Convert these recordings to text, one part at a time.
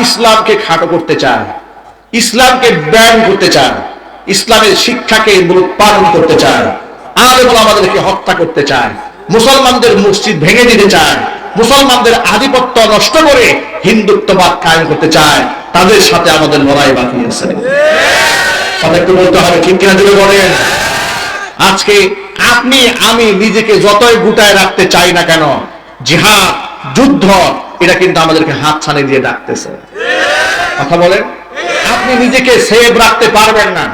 ইসলামকে খাটো করতে চায় ইসলামকে ব্যান করতে চায় ইসলামের শিক্ষাকে পালন করতে চায় আলেম আমাদেরকে হত্যা করতে চায় মুসলমানদের মসজিদ ভেঙে দিতে চায় মুসলমানদের আধিপত্য নষ্ট করে হিন্দুত্ববাদ কায়েম করতে চায় তাদের সাথে আমাদের লড়াই বাকি আছে। তাদেরকে বলতে হবে, ঠিক কিনা জুড়ে বলেন? আজকে আপনি, আমি নিজেকে যতই গুটায় রাখতে চাই না কেন, জিহাদ, যুদ্ধ এটা কিন্তু আমাদেরকে হাত ছানি দিয়ে ডাকতেছে। কথা বলেন? আপনি নিজেকে সেভ রাখতে পারবেন না।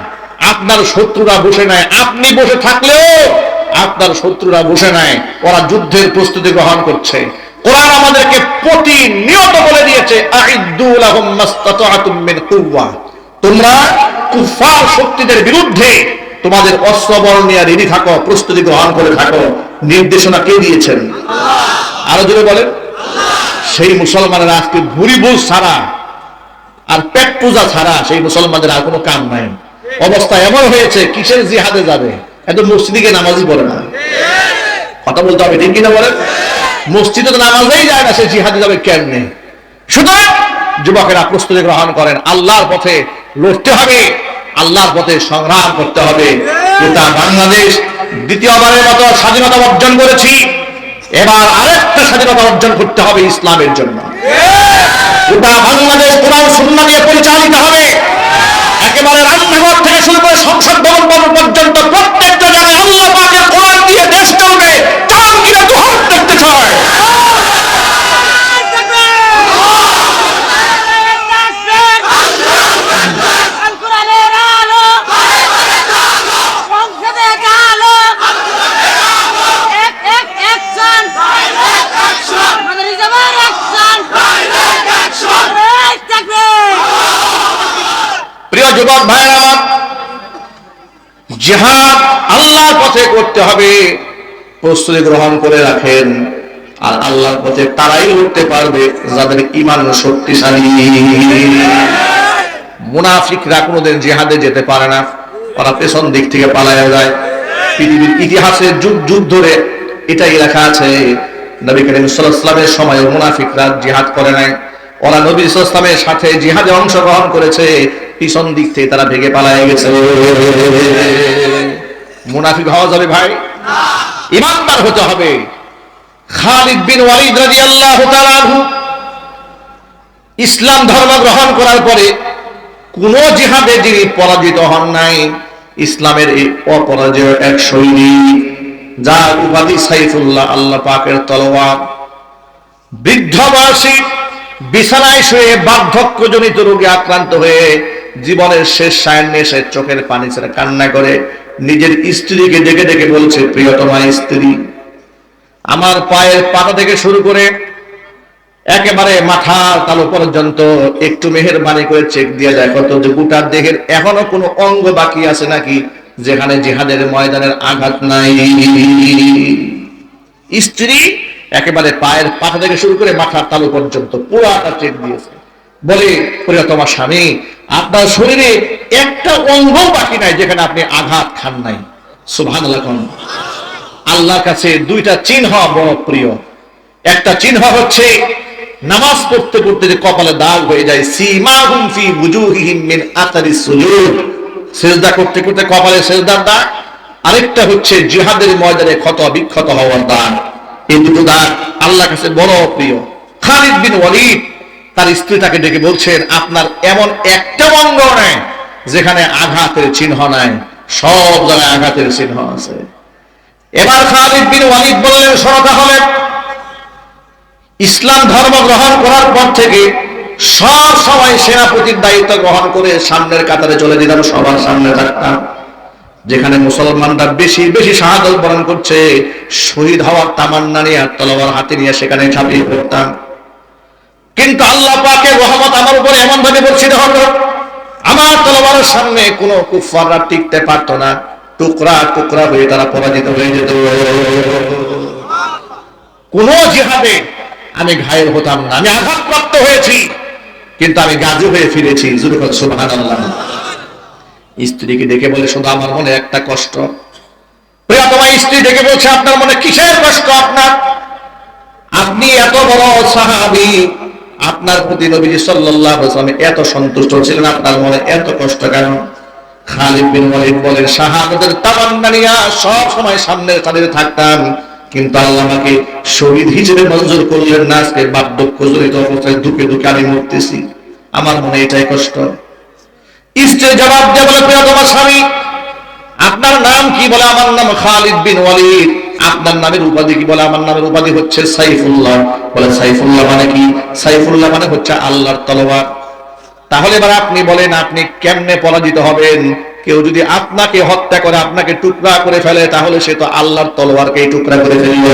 আপনার শত্রুরা বসে নাই। আপনি বসে থাকলেও আপনার শত্রুরা বসে নাই। ওরা যুদ্ধের প্রস্তুতি গ্রহণ করছে। কোরআন আমাদেরকে প্রতিনিয়ত বলে দিয়েছে তোমরা কুফার শক্তিদের বিরুদ্ধে তোমাদের অস্ত্র বল নিয়ে রেডি থাকো, প্রস্তুতি গ্রহণ করে থাকো। নির্দেশনা কে দিয়েছেন? আরও জোরে বলেন। সেই মুসলমানের আজকে ভুরি বুঝ ছাড়া আর পেট পূজা ছাড়া সেই মুসলমানদের আর কোনো কাম নাই। অবস্থা এমন হয়েছে, কিসের জিহাদে যাবে? এত মসজিদে নামাজই পড়ে না। কথা বলতে হবে, ঠিক কিনা বলেন? মসজিদে তো নামাজেই যায় না, সে জিহাদে যাবে কেমনে? সুতরাং যুবকেরা প্রস্তুতি গ্রহণ করেন, আল্লাহর পথে লড়তে হবে, আল্লাহর পথে সংগ্রাম করতে হবে। বাংলাদেশ দ্বিতীয়বারের মতো স্বাধীনতা অর্জন করেছি। এবার আরেকটা স্বাধীনতা অর্জন করতে হবে ইসলামের জন্য। গোটা বাংলাদেশ কোরআন শূন্য নিয়ে পরিচালিত হবে। একেবারে রান্নাঘর থেকে শুরু করে সংসদ ভবন পর্যন্ত প্রত্যেকটা জায়গায় আল্লাহ পাকের কোরআন দিয়ে দেশ চলবে চান কিনা তো হাত দেখতে চায় কোরআনের আলো সংসদে আলো এক এক অ্যাকশন আমাদের রিজার্ভার অ্যাকশন প্রিয় যুবক ভাইরা আমার জিহাদ আল্লাহর পথে করতে হবে। প্রস্তুতি গ্রহণ করে রাখেন। আর আল্লাহর পথে তারাই উঠতে পারবে, যাদের ইমান শক্তিশালী। মুনাফিকরা কোনোদিন জেহাদে যেতে পারে না। ওরা পেছন দিক থেকে পালায়া যায়। পৃথিবীর ইতিহাসে যুগ যুগ ধরে এটাই লেখা আছে। নবী করিম সাল্লামের সময় মুনাফিকরা জিহাদ করে নাই। ওরা নবী সাল্লামের সাথে জিহাদে অংশগ্রহণ করেছে। পিছন দিক থেকে তারা ভেগে পালায় গেছে। মুনাফিক হওয়া যাবে ভাই? ইমানদার হতে হবে। খালিদ বিন ওয়ালিদ রাদিয়াল্লাহু তাআলা আনহু ইসলাম ধর্ম গ্রহণ করার পরে কোন জিহাদে যিনি পরাজিত হন নাই, ইসলামের এই অপরাজয় এক সৈনিক যার উপাধি সাইফুল্লাহ আল্লাহ পাকের তলোয়ার। বৃদ্ধ বয়সী, বিছানায় শুয়ে বার্ধক্যজনিত রোগে আক্রান্ত হয়ে জীবনের শেষ সায়নে সে চোখের পানি ছেড়ে কান্না করে, নিজের স্ত্রীকে ডেকে ডেকে বলছে, প্রিয়তমা স্ত্রী, আমার পায়ের পাতা থেকে শুরু করে একেবারে মাথার তালু পর্যন্ত একটু মেহেরবানি করে চেক দিয়ে দেখো তো যে গোটার দেহের এখনও কোনো অঙ্গ বাকি আছে নাকি, যেখানে জিহাদের ময়দানের আঘাত নাই? স্ত্রী একেবারে পায়ের পাতা থেকে শুরু করে মাথার তালু পর্যন্ত পুরাটা চেক দিয়েছে। বলে প্রিয়তমা স্বামী, আপনার শরীরে একটা অঙ্গ বাকি নাই যেখানে আপনি আঘাত খান নাই। সুভান আল্লাহর কাছে দুইটা চিহ্ন বড় প্রিয়। একটা চিহ্ন হচ্ছে, নামাজ পড়তে পড়তে যে কপালে দাগ হয়ে যায় সীমাহুম ফি বুজুহিহিম মিন আতারি সুজুদ। সেজদা করতে করতে কপালে সেজদার দাগ। আরেকটা হচ্ছে, জিহাদের ময়দানে ক্ষত বিক্ষত হওয়ার দাগ। এই দুটো দাগ আল্লাহর কাছে বড় প্রিয়। খালিদ বিন ওয়ালিদ তার স্ত্রী তাকে ডেকে বলছেন, আপনার এমন একটা অঙ্গ নেই যেখানে আঘাতের চিহ্ন নাই। সব জায়গায় আঘাতের চিহ্ন আছে। এবার খালিদ বিন ওয়ালিদ বললেন, শোনো হলে ইসলাম ধর্ম গ্রহণ করার পর থেকে সব সময় সেনাপতির দায়িত্ব গ্রহণ করে সামনের কাতারে চলে দিলাম সবার সামনে থাকতাম। যেখানে মুসলমানরা বেশি বেশি শাহাদত বরণ করছে, শহীদ হওয়ার তামান্না নিয়ে আর তলোয়ার হাতে নিয়ে সেখানে ঝাঁপিয়ে পড়তাম। কিন্তু আল্লাহ পাকের রহমত আমার উপরে এমন ভাবে বর্ষিত হলো। আমার তলোয়ারের সামনে কোন কুফাররা টিকতে পারতো না। টুকরা টুকরা হয়ে তারা পরাজিত হয়ে যেত। কোন জিহাদে আমি ঘায়েল হতাম না। আমি আঘাতপ্রাপ্ত হয়েছি, কিন্তু আমি গাজু হয়ে ফিরেছি। সুবহান আল্লাহ স্ত্রীকে ডেকে বলে, শুধু আমার মনে একটা কষ্ট। প্রিয়তমা স্ত্রী দেখে বলছে, আপনার মনে কিসের কষ্ট আপনার? আপনি এত বড় সাহাবি আপনার প্রতি সাল্লাল্লাহু আলাইহি এত সন্তুষ্ট ছিলেন আপনার মনে এত কষ্ট কেন খালিদ বিন বলেন তামান্না নিয়ে সব সময় সামনের থাকতাম, কিন্তু আল্লাহ আমাকে শহীদ হিসেবে মঞ্জুর করলেন না, আজকে বার্ধক্য জড়িত অবস্থায় দুঃখে দুঃখে আমি মরতেছি। আমার মনে এটাই কষ্ট। স্ত্রী জবাব দিয়ে বলে স্বামী, আপনার নাম কি? বলে, আমার নাম খালিদ বিন ওয়ালিদ। আপনার নামের উপাধি কি? বলে, আমার নামের উপাধি হচ্ছে সাইফুল্লাহ। বলে, সাইফুল্লাহ মানে কি? সাইফুল্লাহ মানে হচ্ছে আল্লাহর তলোয়ার। তাহলে এবার আপনি বলেন, আপনি কেমনে পরাজিত হবেন? কেউ যদি আপনাকে হত্যা করে, আপনাকে টুকরা করে ফেলে, তাহলে সে তো আল্লাহর তলোয়ারকে টুকরা করে ফেলবে।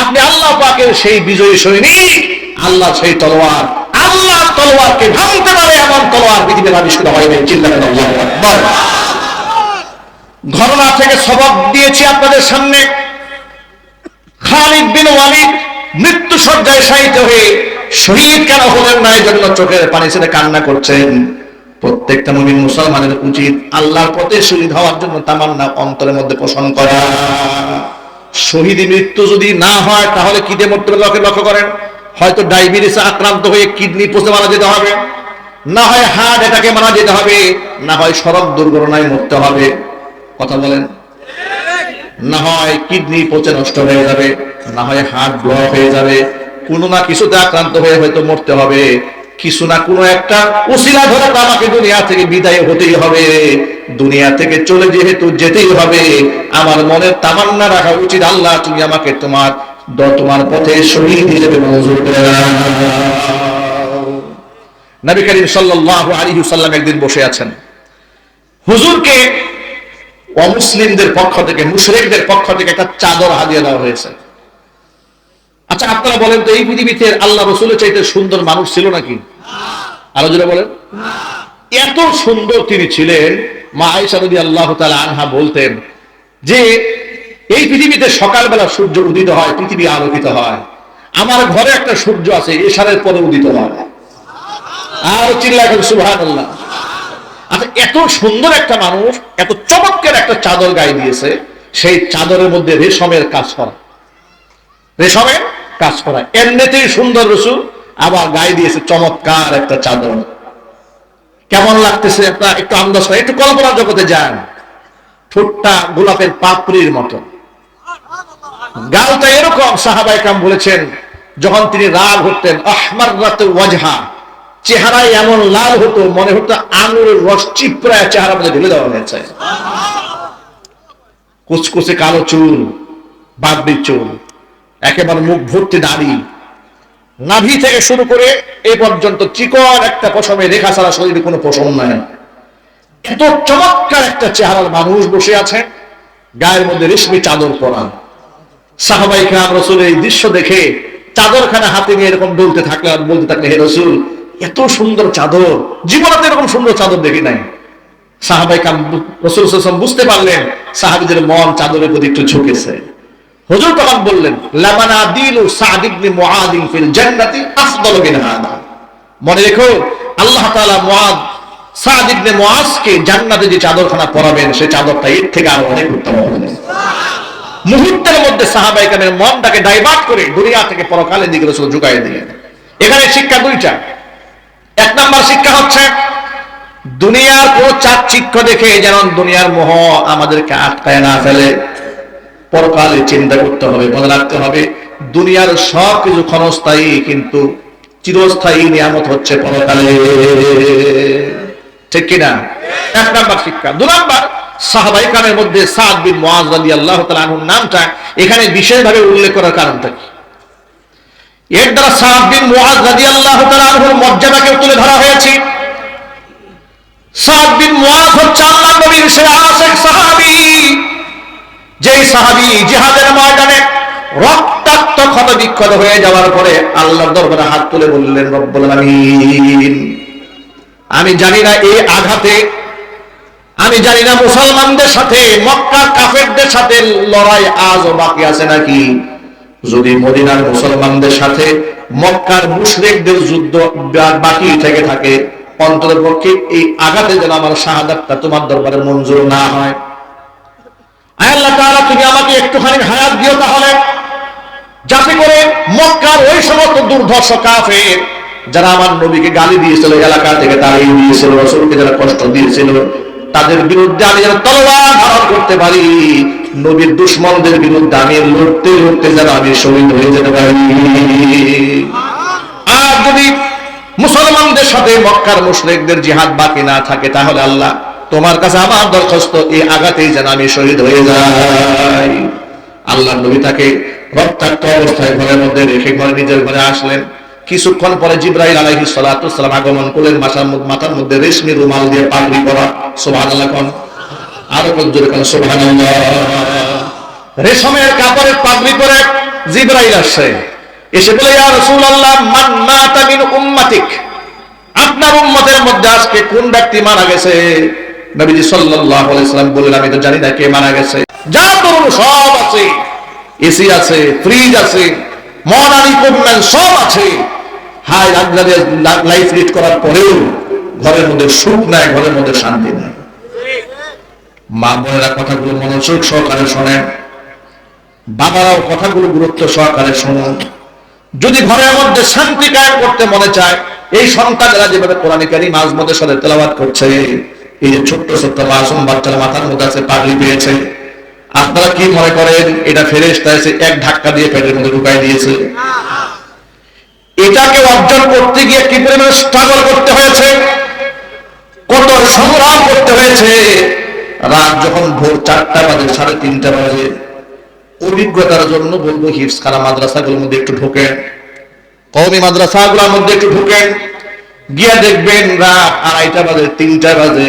আপনি আল্লাহ পাকের সেই বিজয়ী সৈনিক, আল্লাহ সেই তলোয়ার। আল্লাহ তলোয়ারকে ভাঙতে পারে এমন তলোয়ার পৃথিবীর আবিষ্কৃত হয়নি। চিল্লাবেন আল্লাহু। ঘটনা থেকে সবক দিয়েছি আপনাদের সামনে। খালিদ বিন ওয়ালিদ মৃত্যু সজ্জায় শায়িত হয়ে শহীদ কেন হলেন না এই জন্য চোখের পানি ছেড়ে কান্না করছেন? প্রত্যেকটা মুমিন মুসলমানের উচিত আল্লাহর পথে শহীদ হওয়ার জন্য তামান্না অন্তরের মধ্যে পোষণ করা। শহীদ মৃত্যু যদি না হয়, তাহলে কি দিয়ে মরতে লক্ষ্য লক্ষ্য করেন? হয়তো ডায়াবেটিসে আক্রান্ত হয়ে কিডনি পচে মারা যেতে হবে। না হয় হার্ট এটাকে মারা যেতে হবে। না হয় সড়ক দুর্ঘটনায় মরতে হবে। কথা বলেন। না হয় কিডনি পচে নষ্ট হয়ে যাবে, না হয় হার্ট ব্লক হয়ে যাবে, কোনো না কিছুতে আক্রান্ত হয়ে হয়তো মরতে হবে, কিছু না কোনো একটা উসিলা ধরে আমাকে দুনিয়া থেকে বিদায় হতেই হবে, দুনিয়া থেকে চলে যেহেতু যেতেই হবে, আমার মনে তামান্না রাখা উচিত, আল্লাহ তুমি আমাকে তোমার তোমার পথে শহীদ হিসেবে মঞ্জুর নবী করিম সাল্লাল্লাহু আলাইহি সাল্লাম একদিন বসে আছেন। হুজুরকে অমুসলিমদের পক্ষ থেকে, মুশরিকদের পক্ষ থেকে একটা চাদর হাদিয়ে দেওয়া হয়েছে। আচ্ছা আপনারা বলেন তো, এই পৃথিবীতে আল্লাহ রসুলের চাইতে সুন্দর মানুষ ছিল নাকি? আরও জোরে বলেন। এত সুন্দর তিনি ছিলেন, মা আল্লাহ তাআলা আনহা বলতেন যে, এই পৃথিবীতে সকালবেলা সূর্য উদিত হয়, পৃথিবী আলোকিত হয়। আমার ঘরে একটা সূর্য আছে, এশারের পরে উদিত হয়। আর চিল্লা এখন আল্লাহ আচ্ছা এত সুন্দর একটা মানুষ, এত চমৎকার একটা চাদর গায়ে দিয়েছে, সেই চাদরের মধ্যে রেশমের কাজ করা। রেশমের কাজ করা। এমনিতেই সুন্দর রসুল আবার গায়ে দিয়েছে চমৎকার একটা চাদর। কেমন লাগতেছে একটা একটু আন্দাজ একটু কল্পনা জগতে যান। ঠোঁটটা গোলাপের পাপড়ির মতো। গালটা এরকম সাহাবাই কাম বলেছেন, যখন তিনি রাগ হতেন আহমার রাতে ওয়াজহা। চেহারায় এমন লাল হতো, মনে হতো আঙুরের রস চিপড়ায় চেহারা মধ্যে ঢেলে দেওয়া হয়েছে। কুচকুচে কালো চুল বাগড়ির চুল, একেবারে মুখ ভর্তি দাড়ি। নাভি থেকে শুরু করে এ পর্যন্ত চিকন একটা পশমে রেখা ছাড়া শরীরে কোনো পশম নাই। এত চমৎকার একটা চেহারার মানুষ বসে আছে, গায়ের মধ্যে রেশমি চাদর পরা। সাহাবাই খান রসুল এই দৃশ্য দেখে চাদরখানা হাতে নিয়ে এরকম ডলতে থাকলে আর বলতে থাকলে, হে রসুল এত সুন্দর চাদর। জীবনে তো এরকম সুন্দর চাদর দেখি নাই। সাহাবাই কাম রসুল বুঝতে পারলেন, সাহাবিদের মন চাদরের প্রতি একটু ঝুঁকেছে। হুজুর তখন বললেন, লামানা দিলু ফিল জান্নাতি মিন রেখো, আল্লাহ জান্নাতে যে চাদরখানা পরাবেন চাদরটা এর থেকে আরও অনেক উত্তম হবে। মুহূর্তের মধ্যে সাহাবাই কামের মনটাকে ডাইভার্ট করে দুনিয়া থেকে পরকালের দিকে রসুল ঝুঁকাই দিলেন। এখানে শিক্ষা দুইটা। এক নম্বর শিক্ষা হচ্ছে, দুনিয়ার কোন চাকচিক্য দেখে যেন দুনিয়ার মোহ আমাদেরকে আটকায় না ফেলে। পরকালে চিন্তা করতে হবে, মনে রাখতে হবে, দুনিয়ার সব কিছু ক্ষণস্থায়ী, কিন্তু চিরস্থায়ী নিয়ামত হচ্ছে পরকালে। ঠিক কিনা? এক নাম্বার শিক্ষা। দু নাম্বার, সাহাবাই কামের মধ্যে সাদ বিন মুআজ রাদিয়াল্লাহু তাআলা আনহুর নামটা এখানে বিশেষভাবে উল্লেখ করার কারণটা কি এর দ্বারা সাদ বিন মুআজ রাদিয়াল্লাহু তাআলা আনহুর মর্যাদাকে তুলে ধরা হয়েছে। সাদ বিন মুআজ হচ্ছে আল্লাহর নবীর যেই জিহাদের ময়দানে রক্তাক্ত ক্ষত বিক্ষত হয়ে যাওয়ার পরে আল্লাহর দরবারে হাত তুলে বললেন, রব্বুল আলামিন, আমি জানি না এই আঘাতে, আমি জানি না মুসলমানদের সাথে মক্কার কাফেরদের সাথে লড়াই আজও বাকি আছে নাকি? যদি মদিনার মুসলমানদের সাথে মক্কার মুশরিকদের যুদ্ধ বাকি থেকে থাকে, অন্তরের পক্ষে এই আঘাতে যেন আমার শাহাদাতটা তোমার দরবারে মঞ্জুর না হয়। যারা আমার নবীকে গালি দিয়েছিল, এলাকা থেকে তাড়িয়ে দিয়েছিল, রসুলকে যারা কষ্ট দিয়েছিল তাদের বিরুদ্ধে আমি যেন তলোয়ার ধারণ করতে পারি। নবীর দুশ্মনদের বিরুদ্ধে আমি লড়তে লড়তে যেন আমি শহীদ হয়ে যেতে পারি। আর যদি মুসলমানদের সাথে মক্কার মুশরিকদের জিহাদ বাকি না থাকে, তাহলে আল্লাহ তোমার কাছে আমার দরখাস্ত, এই আঘাতেই যেন আমি শহীদ হয়ে যাই। আল্লাহ নবী তাকে রক্তাক্ত অবস্থায় ঘরের মধ্যে রেখে ঘরে নিজের ঘরে আসলেন। কিছুক্ষণ পরে জিব্রাইল আলাইহিস সালাতু সালাম আগমন করলেন মাথার মাথার মধ্যে রেশমি রুমাল দিয়ে পাগড়ি করা সুবহানাল্লাহ কোন। আরও কদ্দুর কোন, সুবহানাল্লাহ। রেশমের কাপড়ের পাগড়ি পরে জিব্রাইল আসছে। এসে বলে, ইয়া রাসূলুল্লাহ, মান মাতা মিন উম্মাতিক। আপনার উম্মতের মধ্যে আজকে কোন ব্যক্তি মারা গেছে? নবীজি সাল্লাল্লাহু আলাইহি সাল্লাম বললেন, আমি তো জানি না কে মারা গেছে। যা তরুণ সব আছে। এসি আছে, ফ্রিজ আছে মডার্ন ইকুইপমেন্ট সব আছে। হাই লাইফ লিড করার পরেও ঘরের মধ্যে সুখ নাই, ঘরের মধ্যে শান্তি নাই। মা বোনেরা কথাগুলো মনোযোগ সহকারে শোনেন। বাবারাও কথাগুলো গুরুত্ব সহকারে শুনুন। যদি ঘরের মধ্যে শান্তি কায়েম করতে মনে চায়, এই সন্তানেরা যেভাবে কোরআনে কারি মাঝ মধ্যে সাথে তেলাবাদ করছে, এই যে ছোট্ট ছোট্ট মাসুম বাচ্চারা মাথার মধ্যে আছে পাগলি পেয়েছে, আপনারা কি মনে করেন? এটা ফেরেস্তা এসে এক ধাক্কা দিয়ে পেটের মধ্যে ঢুকাই দিয়েছে। এটাকে অর্জন করতে গিয়ে কি পরিমাণে স্ট্রাগল করতে হয়েছে? কত সংগ্রাম করতে হয়েছে? রাত যখন ভোর চারটা বাজে, সাড়ে তিনটা বাজে, অভিজ্ঞতার জন্য বলব হিফস খানা মাদ্রাসাগুলোর মধ্যে একটু ঢোকেন। কওমি মাদ্রাসাগুলোর মধ্যে একটু ঢোকেন। গিয়া দেখবেন রাত আড়াইটা বাজে, তিনটা বাজে।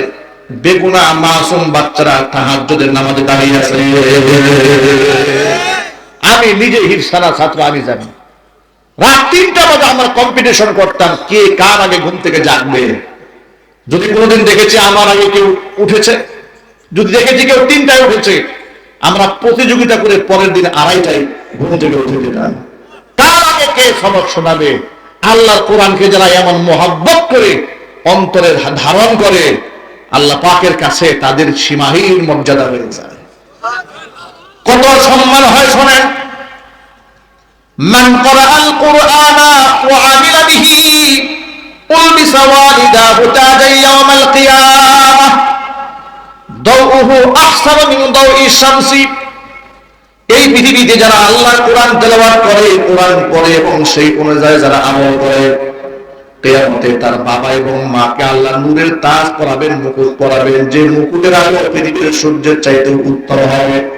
বেগুনা মাসুম বাচ্চারা তাহাজ্জুদের নামাজে দাঁড়িয়ে আছে। আমি নিজে হিফসানা ছাত্র, আমি জানি। রাত তিনটা বাজে আমরা কম্পিটিশন করতাম কে কার আগে ঘুম থেকে জাগবে। যদি কোনোদিন দেখেছি আমার আগে কেউ উঠেছে, যদি দেখেছি কেউ তিনটায় উঠেছে, আমরা প্রতিযোগিতা করে পরের দিন আড়াইটায় ঘুম থেকে উঠে যেতাম। তার আগে কে সবক শোনাবে? আল্লাহর কোরআনকে যারা এমন মহাব্বত করে, অন্তরের ধারণ করে, আল্লাহ পাকের কাছে তাদের সীমাহীন মর্যাদা হয়ে যায়। কত সম্মান হয় শোনেন? এই পৃথিবীতে যারা আল্লাহ কোরআন তেলাওয়াত করে, কোরআন করে এবং সেই অনুযায়ী যারা আমল করে, কেয়ামতে তার বাবা এবং মাকে আল্লাহ নূরের তাজ করাবেন মুকুট পরাবেন। যে মুকুটের আলো পৃথিবীর সূর্যের চাইতে উত্তর হবে।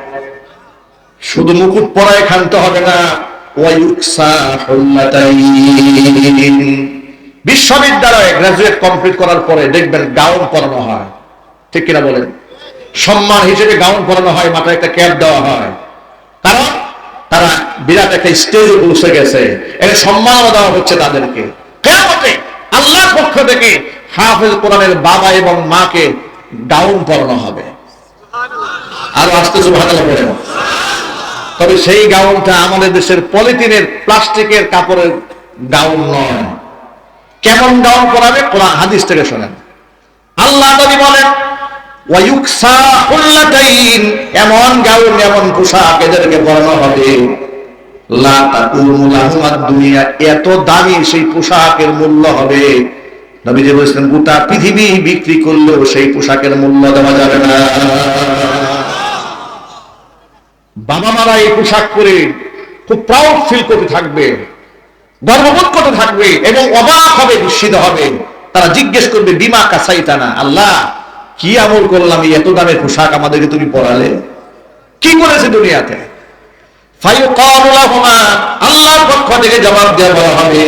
শুধু মুকুট পরায় খান্ত হবে না বিশ্ববিদ্যালয়ে গ্রাজুয়েট কমপ্লিট করার পরে দেখবেন গাউন পরানো হয়। ঠিক কিনা বলেন? সম্মান হিসেবে গাউন পরানো হয়, মাথায় একটা ক্যাপ দেওয়া হয়। কারণ তারা বিরাট একটা স্টেজে পৌঁছে গেছে। এটা সম্মান দেওয়া হচ্ছে তাদেরকে। কেমতে আল্লাহর পক্ষ থেকে হাফেজ কোরআনের বাবা এবং মাকে গাউন পরানো হবে। আরও আসতে সুবহানাল্লাহ পড়ে তবে সেই গাউনটা আমাদের দেশের পলিথিনের, প্লাস্টিকের কাপড়ের গাউন নয়। কেমন গাউন পরাবে? কোরআন, হাদিস থেকে শোনেন। আল্লাহ নবী বলেন এমন গাউন, এমন পোশাক এদেরকে পরানো হবে। দুনিয়া এত দামি সেই পোশাকের মূল্য হবে। নবীজি বলেছেন, গোটা পৃথিবী বিক্রি করলেও সেই পোশাকের মূল্য দেওয়া যাবে না। বাবা মারা এই পোশাক পরে খুব প্রাউড ফিল করতে থাকবে, গর্ববোধ করতে থাকবে এবং অবাক হবে, বিস্মিত হবে। তারা জিজ্ঞেস করবে, বিমা কাসাইতানা? আল্লাহ, কি আমল করলাম এত দামের পোশাক আমাদেরকে তুমি পরালে? কি করেছে দুনিয়াতে? আল্লাহর পক্ষ থেকে জবাব দেওয়া হবে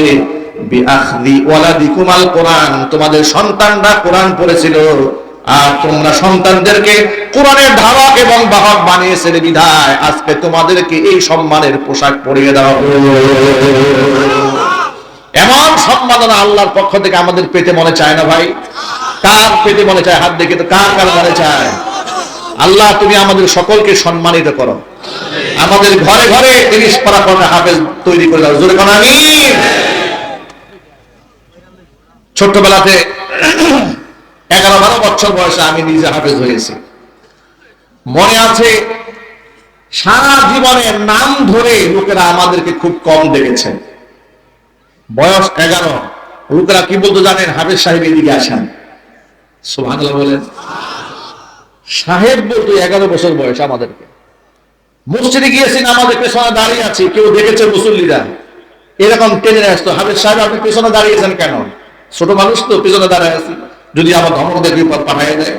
তোমাদের সন্তানরা কোরআন পড়েছিল। আর তোমরা সন্তানদেরকে কোরআনের ধারক এবং বাহক বানিয়েছে বিধায় আজকে তোমাদেরকে এই সম্মানের পোশাক পরিয়ে দেওয়া। এমন সম্মাননা আল্লাহর পক্ষ থেকে আমাদের পেতে মনে চায় না ভাই? কার পেতে মনে চায়? হাত দেখে তো কার কার মনে চায়? আল্লাহ, তুমি আমাদের সকলকে সম্মানিত করো। আমাদের ঘরে ঘরে তিরিশ পারা করে হাফেজ তৈরি করে দাও। জোরে কোন আমি ছোট্টবেলাতে এগারো বারো বছর বয়সে আমি নিজে হাফেজ হয়েছি। মনে আছে, সারা জীবনে নাম ধরে লোকেরা আমাদেরকে খুব কম দেখেছে বয়স এগারো, লোকেরা কি বলতো জানেন? হাফেজ সাহেব এদিকে আসেন। সোভান বলেন। সাহেব বলতো, এগারো বছর বয়স আমাদেরকে। মসজিদে গিয়েছি আমাদের পেছনে দাঁড়িয়ে আছি, কেউ দেখেছে মুসল্লিরা? এরকম টেনে আসতো, হাফেজ সাহেব, আপনি পেছনে দাঁড়িয়েছেন কেন? ছোট মানুষ তো পেছনে দাঁড়িয়ে আছি। যদি আমার ধর্ম দেখবি পাঠিয়ে দেয়।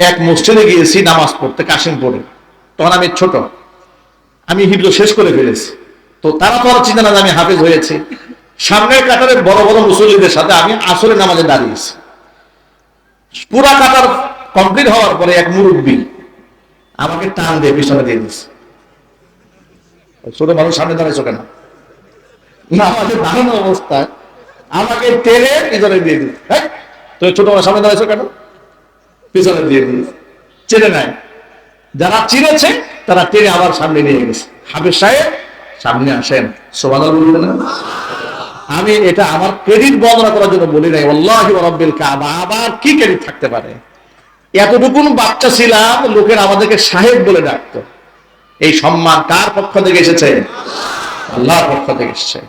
এক মসজিদে গিয়েছি নামাজ পড়তে কাশিমপুরে তখন আমি ছোট। আমি হিবল শেষ করে ফেলেছি। তো তারা তো চিন্তা না আমি হাফেজ হয়েছি। সামনের কাতারে বড় বড় মুসল্লিদের সাথে আমি আসলে নামাজে দাঁড়িয়েছি। পুরা কাতার কমপ্লিট হওয়ার পরে এক মুরব্বী আমাকে টান দিয়ে পিছনে দিয়ে দিচ্ছে ওই ছোট মানুষ সামনে দাঁড়াইছো কেন? না আমাদের দাঁড়ানো অবস্থায় আমাকে টেনে পিছনে দিয়ে দিল। তো ছোট সামনে দাঁড়াইছো কেন? পিছনে দিয়ে চেনে নেয় যারা চিনেছে, তারা টেনে আবার সামনে নিয়ে গেছে। হাফিজ সাহেব, সামনে আসেন। সোবাদ বলবেন আমি এটা আমার ক্রেডিট বর্ণনা করার জন্য বলি নাই। আল্লাহি রব্বিল কাবা, আবার কি ক্রেডিট থাকতে পারে? এতটুকুন বাচ্চা ছিলাম, লোকের আমাদেরকে সাহেব বলে ডাকতো। এই সম্মান কার পক্ষ থেকে এসেছে? আল্লাহর পক্ষ থেকে এসেছে।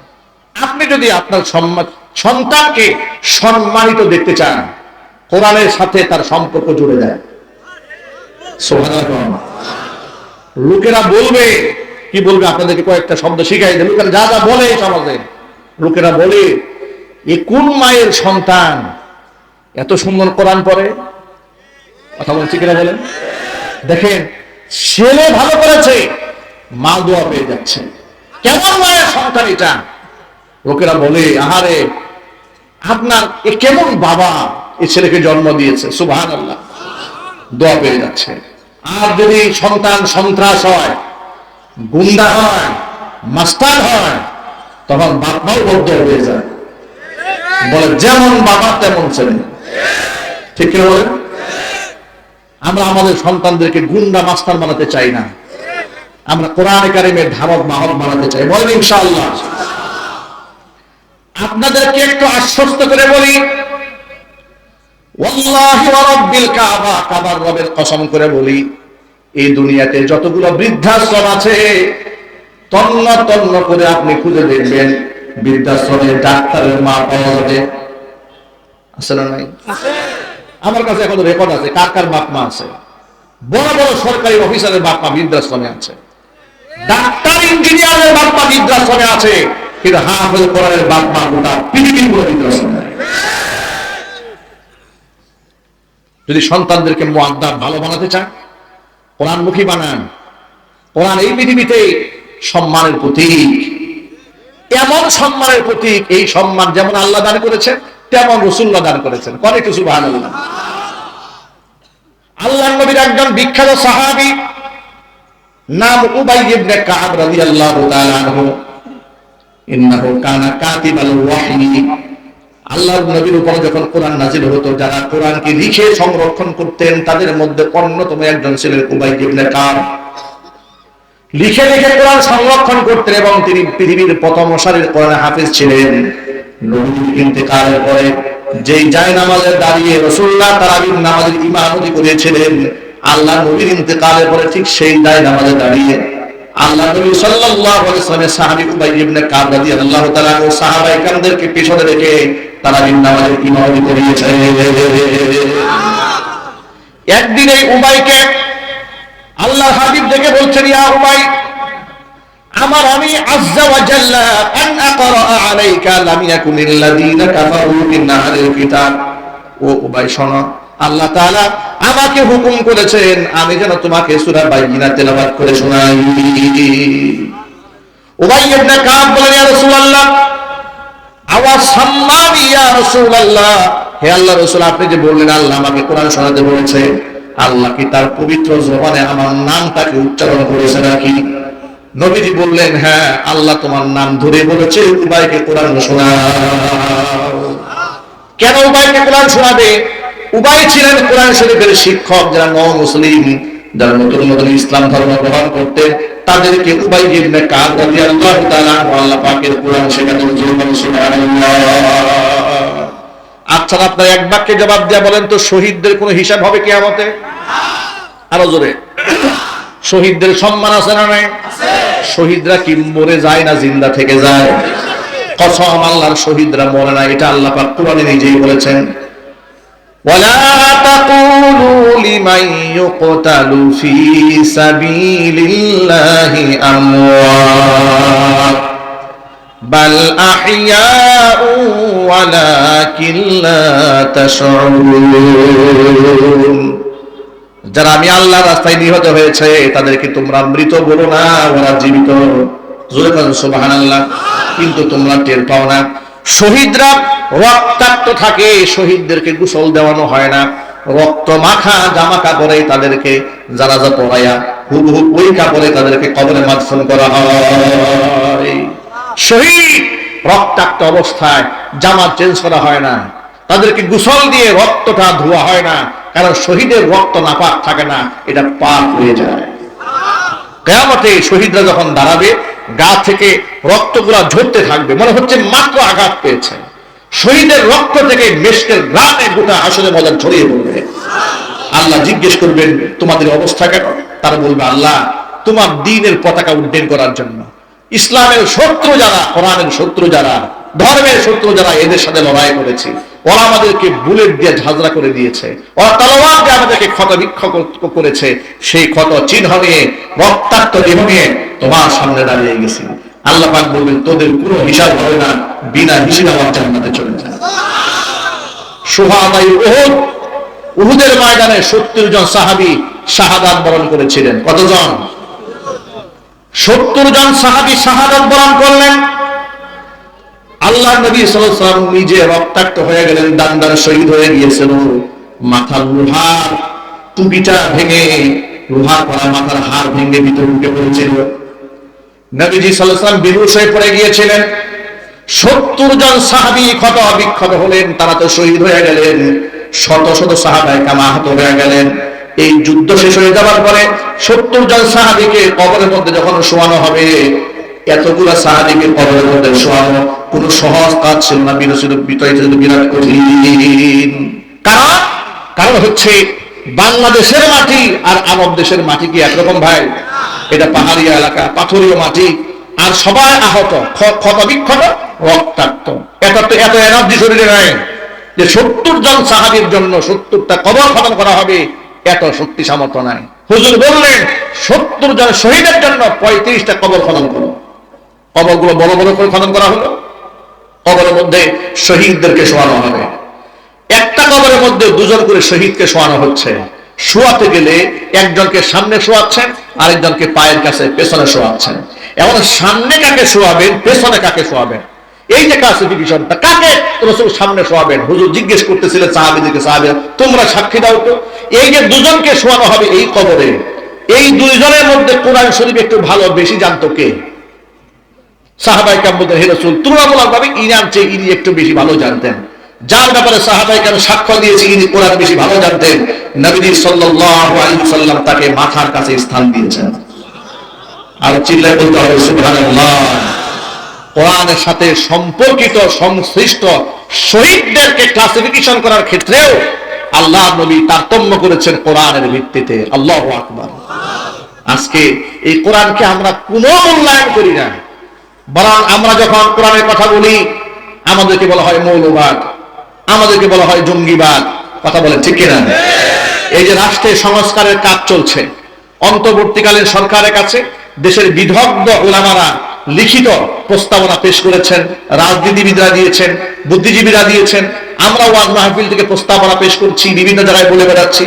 আপনি যদি আপনার সন্তানকে সম্মানিত দেখতে চান, কোরআনের সাথে তার সম্পর্ক জুড়ে দেয় লোকেরা বলবে, কি বলবে আপনাদেরকে কয়েকটা শব্দ শিখাই দেয় লোকেরা যা যা বলে সমাজে, লোকেরা বলে, এ কোন মায়ের সন্তান এত সুন্দর কোরআন পড়ে? কথা বলছি কিনা বলেন? দেখেন, ছেলে ভালো করেছে, মা দোয়া পেয়ে যাচ্ছে। কেমন মায়ের সন্তান এটা? লোকেরা বলে, আহারে, আপনার এ কেমন বাবা এ ছেলেকে জন্ম দিয়েছে? সুবাহান আল্লাহ দোয়া পেয়ে যাচ্ছে। আর যদি সন্তান সন্ত্রাস হয়, গুন্ডা হয়, মাস্টার হয়, তখন বাপমাও বদ্ধ হয়ে যায়। বলে, যেমন বাবা, তেমন ছেলে। ঠিক বলেন? আমরা আমাদের সন্তানদেরকে গুন্ডা, মাস্টার বানাতে চাই না। আমরা কোরআন কারিমের ধারক বাহক বানাতে চাই। বলেন ইনশাআল্লাহ। আপনাদেরকে একটু আশ্বস্ত করে বলি কাবার রবের কসম করে বলি এই দুনিয়াতে যতগুলো বৃদ্ধাশ্রম আছে তন্ন তন্ন করে আপনি খুঁজে দেখবেন বৃদ্ধাশ্রমে ডাক্তারের মা পাওয়া যাবে। আছে না নাই? আমার কাছে এখন রেকর্ড আছে কার কার বাপ মা আছে? বড় বড় সরকারি অফিসারের বাপ মা বৃদ্ধাশ্রমে আছে। ডাক্তার ইঞ্জিনিয়ারের বাপ মা বৃদ্ধাশ্রমে আছে। কিন্তু হাফেজ কোরআনের বাপ মা গোটা পৃথিবীর পুরো যদি সন্তানদেরকে মোয়াদ্দাব ভালো বানাতে চান কোরআনমুখী বানান, কোরআন এই পৃথিবীতে সম্মানের প্রতীক। এমন সম্মানের প্রতীক, এই সম্মান যেমন আল্লাহ দান করেছেন, তেমন রসুল্লাহ দান করেছেন। করে কিছু ভালো আল্লাহ নবীর একজন বিখ্যাত সাহাবি নাম উবাই ইবনে কাব রাদিয়াল্লাহু তাআলা আনহু। ইন্নাহু কানা কাতিবাল ওয়াহী। আল্লাহর নবীর উপর যখন কোরআন নাজিল হতো, যারা কোরআনকে লিখে সংরক্ষণ করতেন, তাদের মধ্যে অন্যতম একজন ছিলেন উবাই ইবনে কাব। লিখে লিখে কোরআন সংরক্ষণ করতেন এবং তিনি পৃথিবীর প্রথম সারির কোরআন হাফিজ ছিলেন। নবীর ইন্তেকালের পরে যেই যায় নামাজে দাঁড়িয়ে রসুল্লাহ তারাবির নামাজের ইমামতি করেছিলেন, আল্লাহ নবীর ইন্তেকালের পরে ঠিক সেই দায় নামাজে দাঁড়িয়ে আল্লাহ নবী সাল্লাল্লাহু আলাইহি ওয়াসাল্লাম সাহাবী উবাই ইবনে কাব রাদিয়াল্লাহু তাআলা ও সাহাবায়ে কেরামদেরকে পিছনে রেখে তারাবির নামাজের ইমামতি করিয়েছে একদিন এই উবাইকে আল্লাহ হাবিব দেখে বলছেন, ইয়া উবাই, আমার আমি আজ্জা ওয়া জাল্লা আন আকরা আলাইকা লাম ইয়াকুনিল লাযিনা কাফারু মিন আহলিল কিতাব। ও উবাই, শোনো আল্লাহ তাআলা আমাকে হুকুম করেছেন, আমি যেন তোমাকে সূরা বাইয়িনা তেলাওয়াত করে শোনাই। উচ্চারণ করেছে নাকি? নবীজি বললেন হ্যাঁ আল্লাহ তোমার নাম ধরে বলেছে, উবাইকে কোরআন শোনাও। কেন উবাইকে কোরআন শোনাবে? উবাই ছিলেন কোরআন শরীফের শিক্ষক যারা ন মুসলিম যারা নতুন নতুন ইসলাম ধর্ম গ্রহণ করতে তাদেরকে উবাই ইবনে কাব রাদিয়াল্লাহু তাআলা আল্লাহ পাকের কোরআন শেখানোর আচ্ছা আপনার এক বাক্যে জবাব দেয়া বলেন তো, শহীদদের কোনো হিসাব হবে কিয়ামতে? আরও জোরে। শহীদদের সম্মান আছে না নাই? শহীদরা কি মরে যায় না জিন্দা থেকে যায়? কসম আল্লাহর শহীদরা মরে না, এটা আল্লাহ পাক কোরআনে নিজেই বলেছেন। ولا تقولوا لمن يقتل في سبيل الله أموات بل أحياء ولكن لا تشعرون যারা আমি আল্লাহ রাস্তায় নিহত হয়েছে তাদেরকে তোমরা মৃত বলো না ওরা জীবিত জোরে বলেন সুবহানাল্লাহ কিন্তু তোমরা টের পাও না শহীদরা রক্তাক্ত থাকে, শহীদদেরকে গোসল দেওয়ানো হয় না। রক্ত মাখা জামা কাপড়ে তাদেরকে যারা যা পড়াইয়া হুবহু ওই কাপড়ে তাদেরকে কবরে মাদফন করা হয়। শহীদ রক্তাক্ত অবস্থায় জামা চেঞ্জ করা হয় না। তাদেরকে গোসল দিয়ে রক্তটা ধোয়া হয় না, কারণ শহীদের রক্ত নাপাক থাকে না, এটা পাক হয়ে যায়। কেয়ামতে শহীদরা যখন দাঁড়াবে গা থেকে রক্তগুলা ঝরতে থাকবে। মনে হচ্ছে মাত্র আঘাত পেয়েছে। শহীদের রক্ত থেকে মেশকের গ্রামে গোটা আসলে মজা ছড়িয়ে পড়বে। আল্লাহ জিজ্ঞেস করবেন, তোমাদের অবস্থা কেন? তারা বলবে, আল্লাহ, তোমার দিনের পতাকা উড্ডয়ন করার জন্য। ইসলামের শত্রু যারা, কোরআনের শত্রু যারা, ধর্মের শত্রু যারা, এদের সাথে লড়াই করেছে। ওরা আমাদেরকে বুলেট দিয়ে ঝাঁঝরা করে দিয়েছে। ওরা তলোয়ার দিয়ে আমাদেরকে ক্ষত বিক্ষত করেছে। সেই ক্ষত চিহ্ন নিয়ে, রক্তাক্ত দেহ নিয়ে তোমার সামনে দাঁড়িয়ে গেছি। আল্লাহ পাক বলবেন, তোদের কোনো হিসাব হবে না, বিনা হিসেবে আমার জান্নাতে চলে যায় সোহাদাই উহুদ। উহুদের ময়দানে সত্তর জন সাহাবি শাহাদাত বরণ করেছিলেন। কতজন? সত্তর জন সাহাবি শাহাদাত বরণ করলেন। আল্লাহ নবী সাল্লাম নিজে রক্তাক্ত হয়ে গেলেন, দান্দার শহীদ হয়ে গিয়েছিল মাথার লোহার টুপিটা ভেঙে লোহার পরা মাথার হাড় ভেঙে ভিতরে ঢুকে পড়েছিল। নবীজি সাল্লাম বিরুষ হয়ে পড়ে গিয়েছিলেন। সত্তর জন সাহাবি ক্ষত বিক্ষত হলেন, তারা তো শহীদ হয়ে গেলেন। শত শত সাহাবায় কামা আহত হয়ে গেলেন। এই যুদ্ধ শেষ হয়ে যাওয়ার পরে সত্তর জন সাহাবিকে কবরের মধ্যে যখন শোয়ানো হবে, এতগুলা সাহাবিকে কবরের মধ্যে শোয়ানো কোন সহজ কাজ ছিল না। বিরোচিত বিতরিত বিরাট কঠিন কারণ? কারণ হচ্ছে বাংলাদেশের মাটি আর আরব দেশের মাটি কি একরকম ভাই? এটা পাহাড়িয়া এলাকা, পাথরীয় মাটি, আর সবাই আহত, ক্ষত বিক্ষত রক্তাক্ত। এত তো এত এনার্জি শরীরে নাই। যে সত্তর জন সাহাবির জন্য সত্তরটা কবর খনন করা হবে, এত শক্তি সামর্থ্য নাই। হুজুর বললেন, সত্তর জন শহীদের জন্য পঁয়ত্রিশটা কবর খনন করো। কবরগুলো বড় বড় করে খনন করা হলো। কবরের মধ্যে শহীদদেরকে শোয়ানো হবে। একটা কবরের মধ্যে দুজন করে শহীদকে শোয়ানো হচ্ছে। শোয়াতে গেলে একজনকে সামনে শোয়াচ্ছেন, আরেকজনকে পায়ের কাছে পেছনে শোয়াচ্ছেন। এখন সামনে কাকে শোয়াবেন, পেছনে কাকে শোয়াবেন? এই যে ক্লাসিফিকেশনটা কাকে রসুল সামনে শোয়াবেন? হুজুর জিজ্ঞেস করতেছিলেন সাহাবিদিকে সাহাবি তোমরা সাক্ষী দাও তো। এই যে দুজনকে শোয়ানো হবে এই কবরে, এই দুইজনের মধ্যে কোরআন শরীফ একটু ভালো, বেশি জানতো কে? সাহাবাই কাম বলতেন, হে রসুল তুলনামূলক ভাবে চেয়ে ইনি একটু বেশি ভালো জানতেন। যার ব্যাপারে সাহাবাই কেন দিয়েছে, ইনি কোরআন বেশি ভালো জানতেন। সাল্লাম তাকে মাথার কাছে স্থান দিয়েছেন। আর চিল্লায় বলতে হবে কোরআনের সাথে সম্পর্কিত সংশ্লিষ্ট শহীদদেরকে ক্লাসিফিকেশন করার ক্ষেত্রেও আল্লাহ নবী তারতম্য করেছেন কোরআনের ভিত্তিতে। আল্লাহ আকবার। আজকে এই কোরআনকে আমরা কোনো মূল্যায়ন করি না। বরং আমরা যখন কোরআনের কথা বলি, আমাদেরকে বলা হয় মৌলবাদ, আমাদেরকে বলা হয় জঙ্গিবাদ, কথা বলেন ঠিক কিনা? এই যে রাষ্ট্রের সংস্কারের কাজ চলছে, অন্তর্বর্তীকালীন সরকারের কাছে দেশের বিদগ্ধ ওলামারা লিখিত প্রস্তাবনা পেশ করেছেন, রাজনীতিবিদরা দিয়েছেন, বুদ্ধিজীবীরা দিয়েছেন। আমরা ওয়াজ মাহফিল থেকে প্রস্তাবনা পেশ করছি, বিভিন্ন জায়গায় বলে বেড়াচ্ছি,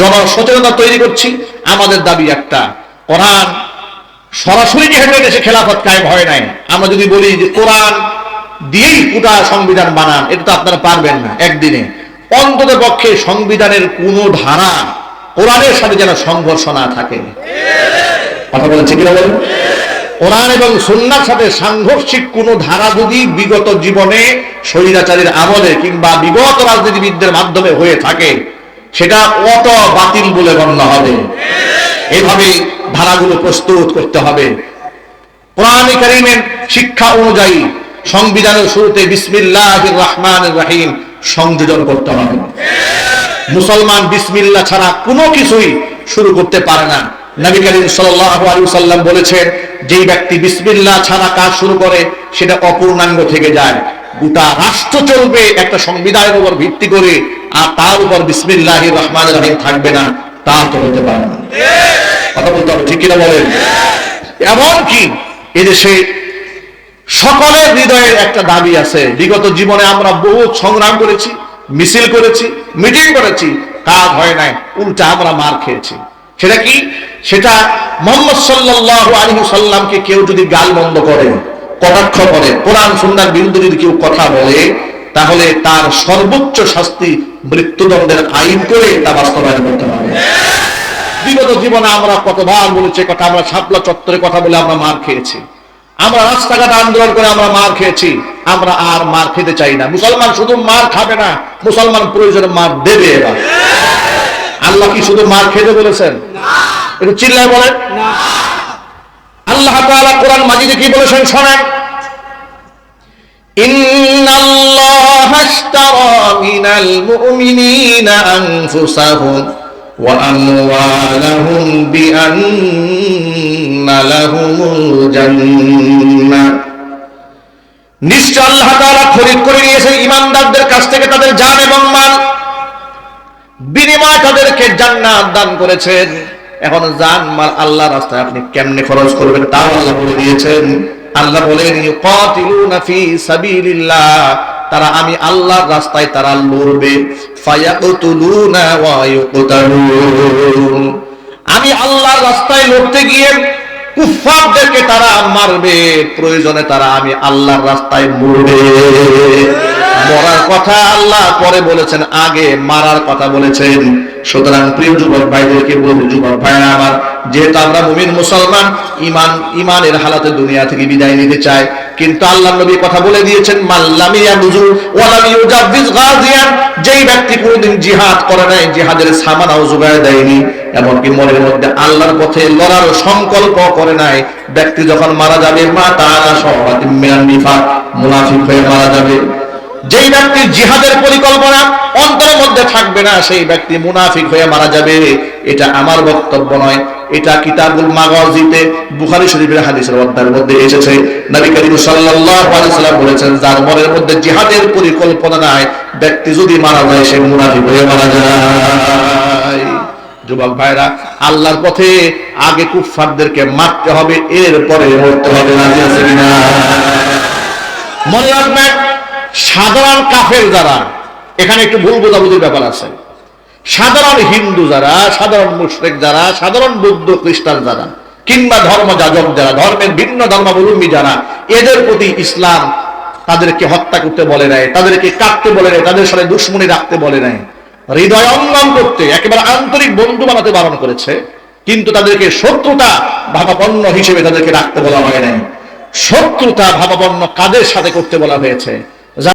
জনসচেতনতা তৈরি করছি। আমাদের দাবি একটা, কোরআন সরাসরি যেহেতু দেশে খেলাফত কায়েম হয় নাই, আমরা যদি বলি যে কোরআন দিয়েই পুরা সংবিধান বানান, এটা তো আপনারা পারবেন না একদিনে। অন্তত পক্ষে সংবিধানের কোন ধারা কোরআনের সাথে যেন সংঘর্ষ না থাকে। কথা ঠিক কিনা বলেন? কোরআন এবং সুন্নার সাথে সাংঘর্ষিক কোন ধারা যদি বিগত জীবনে স্বৈরাচারীর আমলে কিংবা বিগত রাজনীতিবিদদের মাধ্যমে হয়ে থাকে, সেটা অত বাতিল বলে গণ্য হবে। এভাবে ধারাগুলো প্রস্তুত করতে হবে। কোরআন কারিমের শিক্ষা অনুযায়ী সংবিধানের শুরুতে বিসমিল্লাহ রহমান রাহিম সংযোজন করতে হবে। মুসলমান বিসমিল্লাহ ছাড়া কোনো কিছুই শুরু করতে পারে না। নবী করিম সাল্লাম বলেছেন, যেই ব্যক্তি বিসমিল্লাহ ছাড়া কাজ শুরু করে, সেটা অপূর্ণাঙ্গ থেকে যায়। গোটা রাষ্ট্র চলবে একটা সংবিধানের উপর ভিত্তি করে, আর তার উপর বিসমিল্লাহির রহমানির রহিম থাকবে না। তা তো হতে পারে না। কথা বলতে হবে, ঠিক কিনা বলেন? এমনকি এদেশে সকলের হৃদয়ের একটা দাবি আছে, বিগত জীবনে আমরা বহু সংগ্রাম করেছি, মিছিল করেছি, মিটিং করেছি, কাজ হয় নাই, উল্টা আমরা মার খেয়েছি। সেটা কি? সেটা মোহাম্মদ সাল্লাল্লাহু আলাইহি সাল্লামকে কেউ যদি গাল বন্ধ করে, কটাক্ষ করে, কোরআন সুন্নাহর বিরুদ্ধে যদি কেউ কথা বলে, তাহলে তার সর্বোচ্চ শাস্তি মৃত্যুদণ্ডের আইন করে তা বাস্তবায়ন করতে হবে। বিগত জীবনে আমরা কতবার বলেছি, কথা আমরা শাপলা চত্বরে কথা বলে আমরা মার খেয়েছি। আমরা রাস্তাঘাট আন্দোলন করে আমরা মার খেয়েছি। আমরা আর মার খেতে চাই না। মুসলমান শুধু মার খাবে না, মুসলমান প্রয়োজনে মার দেবে এবার। আল্লাহ কি শুধু মার খেতে বলেছেন? একটু চিল্লায় বলেন। আল্লাহ কোরআন মাজিদে কি বলেছেন শোনেন? إن الله اشترى من المؤمنين أنفسهم وأموالهم بأن لهم الجنة নিশ্চয় আল্লাহ তাআলা খরিদ করে নিয়েছেন ইমানদারদের কাছ থেকে তাদের জান এবং মাল বিনিময় তাদেরকে জান্নাত দান করেছেন এখন জান মাল আল্লাহ রাস্তায় আপনি কেমনে খরচ করবেন তাও আল্লাহ বলে দিয়েছেন আল্লাহ বলেন, ইউকাতিলুনা ফি সাবিলিল্লাহ তারা আমি আল্লাহর রাস্তায় তারা লড়বে। ফায়াকুতুলুনা ওয়া আমি আল্লাহর রাস্তায় লড়তে গিয়ে কুফফারদেরকে তারা মারবে, প্রয়োজনে তারা আমি আল্লাহর রাস্তায় মরবে। মরার কথা আল্লাহ পরে বলেছেন, আগে মারার কথা বলেছেন। সুতরাং প্রিয় যুবক ভাইদেরকে বলব, যুবক ভাইরা আমার, যেহেতু আমরা মুমিন মুসলমান ইমান ইমানের হালাতে দুনিয়া থেকে বিদায় নিতে চাই, কিন্তু আল্লাহ নবী কথা বলে দিয়েছেন মাল্লামিয়া বুজু ওয়ালাম ইউজাবিজ গাজিয়ান যেই ব্যক্তি কোনোদিন জিহাদ করে নাই, জিহাদের সামানাও দেয়নি, এমনকি মনের মধ্যে আল্লাহর পথে লড়ার সংকল্প করে নাই, ব্যক্তি যখন মারা যাবে, মা তারা সহবাদ মিনান নিফাক, মুনাফিক হয়ে মারা যাবে। যেই ব্যক্তির জিহাদের পরিকল্পনা অন্তরের মধ্যে থাকবে না, সেই ব্যক্তি মুনাফিক হয়ে মারা যাবে। এটা আমার বক্তব্য নয়। এটা কিতাবুল মাগাজিতে বুখারী শরীফের হাদিসের অধ্যায়ের মধ্যে এসেছে। নবী করিম সাল্লাল্লাহু আলাইহি সাল্লাম বলেছেন, যার মনের মধ্যে জিহাদের পরিকল্পনা নাই, ব্যক্তি যদি মারা যায়, সে মুনাফিক হয়ে মারা যায়। যুবক ভাইরা, আল্লাহর পথে আগে কুফফারদেরকে মারতে হবে, এরপরে মরতে হবে। কিনা? মনে রাখবেন সাধারণ কাফের যারা, এখানে একটু ভুল বোঝাবুঝির ব্যাপার আছে। সাধারণ হিন্দু যারা, সাধারণ মুশরিক যারা, সাধারণ বৌদ্ধ খ্রিস্টান যারা, কিংবা ধর্ম যাজক যারা, ধর্মের ভিন্ন ধর্মাবলম্বী যারা, এদের প্রতি ইসলাম তাদেরকে হত্যা করতে বলে নাই, তাদেরকে কাটতে বলে নাই, তাদের সাথে দুশ্মনী রাখতে বলে নাই। হৃদয় অঙ্গন করতে, একেবারে আন্তরিক বন্ধু বানাতে বারণ করেছে, কিন্তু তাদেরকে শত্রুতা ভাবাপন্ন হিসেবে তাদেরকে রাখতে বলা হয় নাই। শত্রুতা ভাবাপন্ন কাদের সাথে করতে বলা হয়েছে?